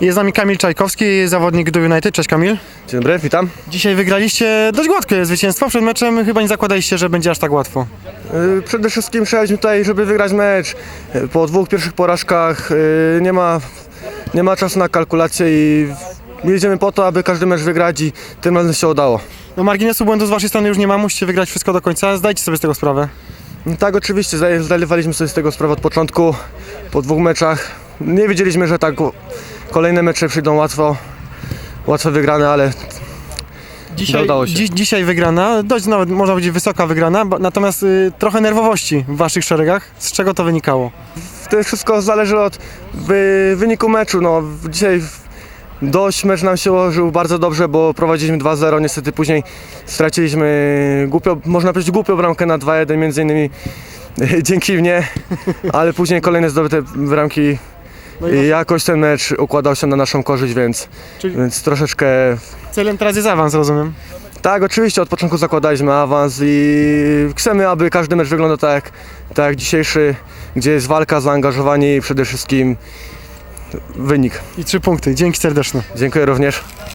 Jest z nami Kamil Czajkowski, zawodnik Gdy United. Cześć Kamil. Dzień dobry, witam. Dzisiaj wygraliście dość gładkie zwycięstwo. Przed meczem chyba nie zakładaliście, że będzie aż tak łatwo. Yy, Przede wszystkim przyjechaliśmy tutaj, żeby wygrać mecz. Yy, Po dwóch pierwszych porażkach yy, nie ma, nie ma czasu na kalkulację i jedziemy po to, aby każdy mecz wygrać i tym razem się udało. No marginesu błędu z waszej strony już nie ma, musicie wygrać wszystko do końca. Zdajcie sobie z tego sprawę. No Tak, oczywiście, zdawaliśmy sobie z tego sprawę od początku, po dwóch meczach. Nie wiedzieliśmy, że tak kolejne mecze przyjdą łatwo, łatwo wygrane, ale Dzisiaj, Udało się. dzi- dzisiaj wygrana, dość nawet można powiedzieć wysoka wygrana, natomiast y, trochę nerwowości w waszych szeregach. Z czego to wynikało? to wszystko zależy od wy, wyniku meczu. No, dzisiaj dość mecz nam się ułożył bardzo dobrze, bo prowadziliśmy 2-0, niestety później straciliśmy głupio, można powiedzieć głupią bramkę na 2-1 między innymi dzięki mnie, ale później kolejne zdobyte bramki No i jakoś ten mecz układał się na naszą korzyść, więc, Czyli- więc troszeczkę Celem teraz jest awans, rozumiem. tak, oczywiście od początku zakładaliśmy awans i chcemy, aby każdy mecz wyglądał tak, jak- tak jak dzisiejszy, gdzie jest walka, zaangażowanie i przede wszystkim wynik. I trzy punkty. Dzięki serdeczne. Dziękuję również.